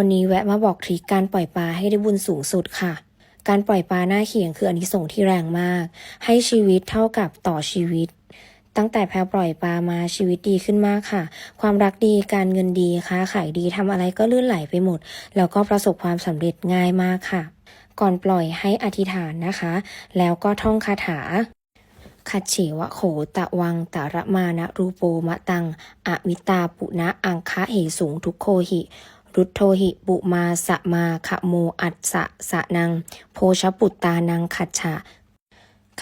วันนี้แวะมาบอกทริคการปล่อยปลาให้ได้บุญสูงสุดค่ะ การปล่อยปลาหน้าเขียงคืออานิสงส์ที่แรงมาก ให้ชีวิตเท่ากับต่อชีวิต ตั้งแต่แพลปล่อยปลามาชีวิตดีขึ้นมากค่ะ ความรักดีการเงินดีค้าขายดีทำอะไรก็ลื่นไหลไปหมด แล้วก็ประสบความสำเร็จง่ายมากค่ะ ก่อนปล่อยให้อธิษฐานนะคะ แล้วก็ท่องคาถาคัจเฉวะโขตะวังตะระมานะรูโปมะตังอวิตาปุณะอังคะเหสูงทุกโคหิ รุทโทหิปุมาสะมาขะโมอัสสะสะนัง โพชปุตตานังขัดฉะ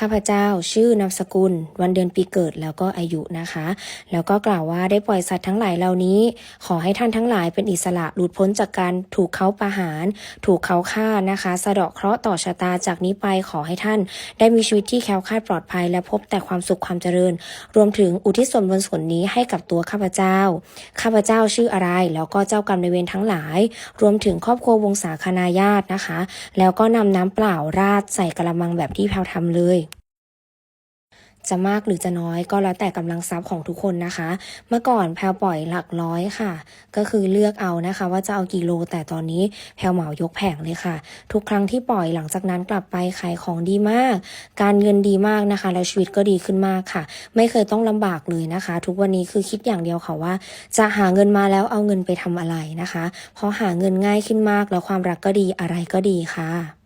ข้าพเจ้า ชื่อนามสกุล วันเดือนปีเกิดแล้วก็อายุนะคะ แล้วก็กล่าวว่าได้ปล่อยสัตว์ทั้งหลายเหล่านี้ ขอให้ท่านทั้งหลายเป็นอิสระหลุดพ้นจากการถูกเขาประหาร ถูกเขาฆ่านะคะ สะเดาะเคราะห์ต่อชะตาจากนี้ไปขอให้ท่าน ได้มีชีวิตที่แคล้วคลาดปลอดภัย และพบแต่ความสุขความเจริญ รวมถึงอุทิศส่วนบุญส่วนนี้ให้กับตัวข้าพเจ้า ข้าพเจ้าชื่ออะไร แล้วก็เจ้ากรรมในเวรทั้งหลาย รวมถึงครอบครัววงศาคณาญาตินะคะ แล้วก็นำน้ำเปล่าราดใส่กระมังแบบที่แพลวทำเลย จะมากหรือจะน้อยก็แล้วแต่กำลังทรัพย์ของทุกคนนะคะ เมื่อก่อนแพลวปล่อยหลักร้อยค่ะ ก็คือเลือกเอานะคะ ว่าจะเอากี่โล แต่ตอนนี้แพลวเหมายกแผงเลยค่ะ ทุกครั้งที่ปล่อยหลังจากนั้นกลับไปขายของดีมาก การเงินดีมากนะคะ แล้วชีวิตก็ดีขึ้นมากค่ะ ไม่เคยต้องลำบากเลยนะคะ ทุกวันนี้คือคิดอย่างเดียวค่ะว่า จะหาเงินมาแล้วเอาเงินไปทำอะไรนะคะ เพราะหาเงินง่ายขึ้นมากแล้วความรักก็ดีอะไรก็ดีค่ะ